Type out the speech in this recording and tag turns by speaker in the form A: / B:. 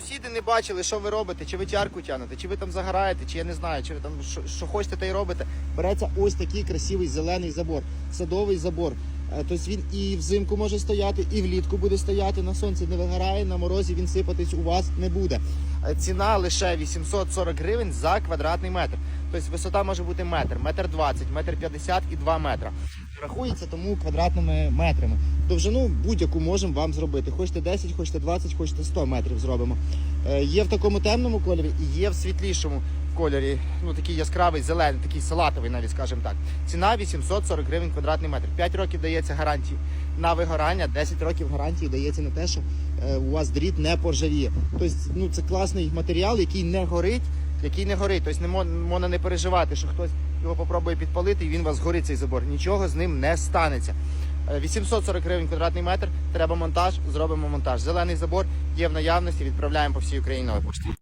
A: Сусіди не бачили, що ви робите, чи ви тярку тянете, чи ви там загораєте, чи я не знаю, чи ви там що, що хочете, та й робите. Береться ось такий красивий зелений забор, садовий забор. Е, Тобто він і взимку може стояти, і влітку буде стояти. На сонці не вигорає, на морозі він сипатись у вас не буде. Е, Ціна лише 840 гривень за квадратний метр. Тобто висота може бути метр, метр 20, метр 50 і 2 метра. Рахується тому квадратними метрами. Довжину будь-яку можемо вам зробити. Хочете 10, хочете 20, хочете 100 метрів зробимо. Е, Є в такому темному кольорі і є в світлішому кольорі. Ну такий яскравий, зелений, такий салатовий, навіть скажімо так. Ціна 840 гривень квадратний метр. 5 років дається гарантії на вигорання, 10 років гарантії дається на те, що е, у вас дріт не поржавіє. Тобто, ну це класний матеріал, який не горить, який не горить. Тобто не мо- можна не переживати, що хтось його попробує підпалити і він вас горить цей забор. Нічого з ним не станеться. Е, 840 гривень квадратний метр. Треба монтаж, зробимо монтаж. Зелений забор є в наявності. Відправляємо по всій Україні пошті.